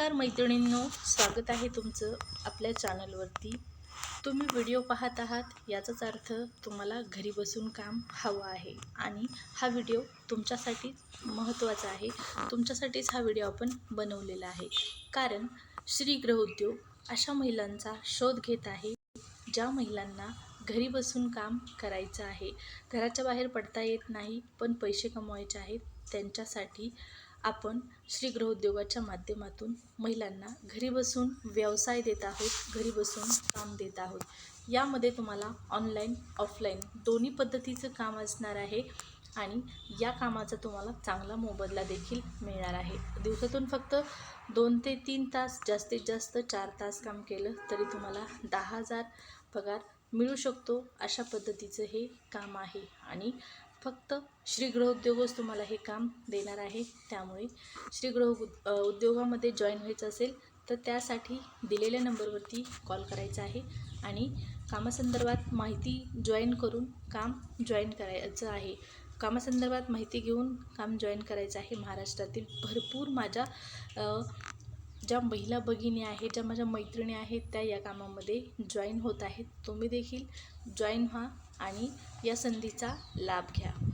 नमस्कार मैत्रिणींनो स्वागत आहे तुमचं आपल्या चॅनलवरती. तुम्ही व्हिडिओ पाहत आहात याचाच अर्थ तुम्हाला घरी बसून काम हवं आहे आणि हा व्हिडिओ तुमच्यासाठी महत्त्वाचा आहे. तुमच्यासाठीच हा व्हिडिओ आपण बनवलेला आहे. कारण श्री गृहउद्योग अशा महिलांचा शोध घेत आहे ज्या महिलांना घरी बसून काम करायचं आहे. घराच्या बाहेर पडता येत नाही पण पैसे कमवायचे आहेत त्यांच्यासाठी आपण श्री गृहउद्योगाच्या माध्यमातून महिलांना घरी बसून व्यवसाय देत आहोत घरी बसून काम देत आहोत. यामध्ये तुम्हाला ऑनलाईन ऑफलाईन दोन्ही पद्धतीचं काम असणार आहे आणि या कामाचा तुम्हाला चांगला मोबदला देखील मिळणार आहे. दिवसातून फक्त दोन ते तीन तास जास्तीत जास्त चार तास काम केलं तरी तुम्हाला दहा हजार पगार मिळू शकतो अशा पद्धतीचं हे काम आहे. आणि फक्त श्री गृहउद्योगच तुम्हाला हे काम देणार आहे. त्यामुळे श्री गृह उद- उद्योगामध्ये जॉईन व्हायचं असेल तर त्यासाठी दिलेल्या नंबरवरती कॉल करायचा आहे आणि कामासंदर्भात माहिती जॉईन करून काम जॉईन करायचं आहे. कामासंदर्भात माहिती घेऊन काम जॉईन करायचं आहे. महाराष्ट्रातील भरपूर माझ्या ज्या महिला भगिनी आहेत ज्या माझ्या मैत्रिणी आहेत त्या या कामामध्ये जॉईन होत आहेत. तुम्ही देखील जॉईन व्हा आणि या संधीचा लाभ घ्या.